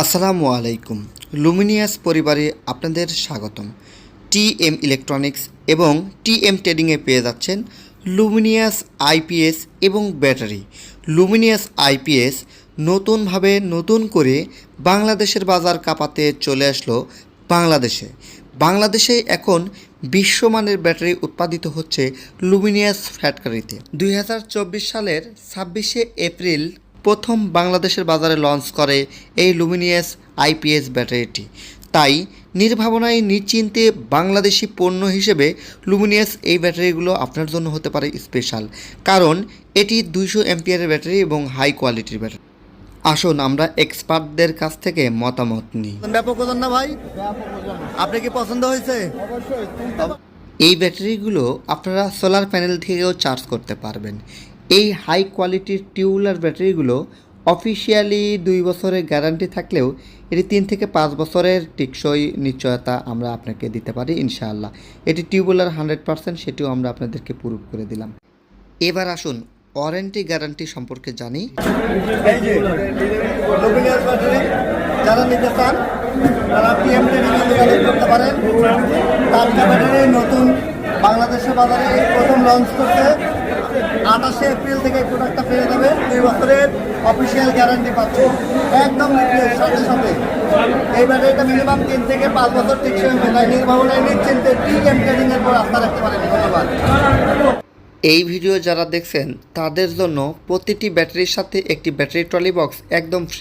আসসালামু আলাইকুম। লুমিনিয়াস পরিবারে আপনাদের স্বাগতম। টি এম ইলেকট্রনিক্স এবং টি এম ট্রেডিংয়ে পেয়ে যাচ্ছেন লুমিনিয়াস আইপিএস এবং ব্যাটারি। লুমিনিয়াস আইপিএস নতুনভাবে নতুন করে বাংলাদেশের বাজার কাঁপাতে চলে আসলো বাংলাদেশে। বাংলাদেশে এখন বিশ্বমানের ব্যাটারি উৎপাদিত হচ্ছে লুমিনিয়াস ফ্যাক্টরিতে। দুই সালের ছাব্বিশে এপ্রিল প্রথম বাংলাদেশের বাজারে লঞ্চ করে এই লুমিনিয়াস আইপিএস ব্যাটারিটি। তাই নির্ভাবনায় নিশ্চিন্তে বাংলাদেশি পণ্য হিসেবে লুমিনিয়াস এই ব্যাটারিগুলো আপনার জন্য হতে পারে স্পেশাল। কারণ এটি দুইশো এমপিয়ারের ব্যাটারি এবং হাই কোয়ালিটির ব্যাটারি। আসুন আমরা এক্সপার্টদের কাছ থেকে মতামত নিই। ব্যাপক ওজন না ভাই? আপনি কি পছন্দ হয়েছে? এই ব্যাটারিগুলো আপনারা সোলার প্যানেল থেকেও চার্জ করতে পারবেন। এই হাই কোয়ালিটির টিউবুলার ব্যাটারিগুলো অফিসিয়ালি দুই বছরের গ্যারান্টি থাকলেও এটি তিন থেকে পাঁচ বছরের টিকসই নিশ্চয়তা আমরা আপনাকে দিতে পারি ইনশাআল্লাহ। এটি টিউবুলার হান্ড্রেড পার্সেন্ট সেটিও আমরা আপনাদেরকে প্রুভ করে দিলাম। এবার আসুন ওয়ারেন্টি গ্যারান্টি সম্পর্কে জানি। যারা নিতে চান নতুন বাংলাদেশের বাজারে প্রথম লঞ্চ করতে আঠাশে এপ্রিল থেকে এই প্রোডাক্টটা পেয়ে যাবে দুই বছরের অফিসিয়াল গ্যারান্টি পাচ্ছে। একদম সাথে সাথে। এই ব্যাটারিটা মিনিমাম তিন থেকে পাঁচ বছর টিকসই হবে। তাই নির্ভাবনায় নিশ্চিন্তে এম ট্রেডিং এর পর আস্থা রাখতে পারেন। ধন্যবাদ। এই ভিডিও যারা দেখছেন, তাদের জন্য প্রতিটি ব্যাটারির সাথে একটি ব্যাটারি ট্রলি বক্স একদম ফ্রি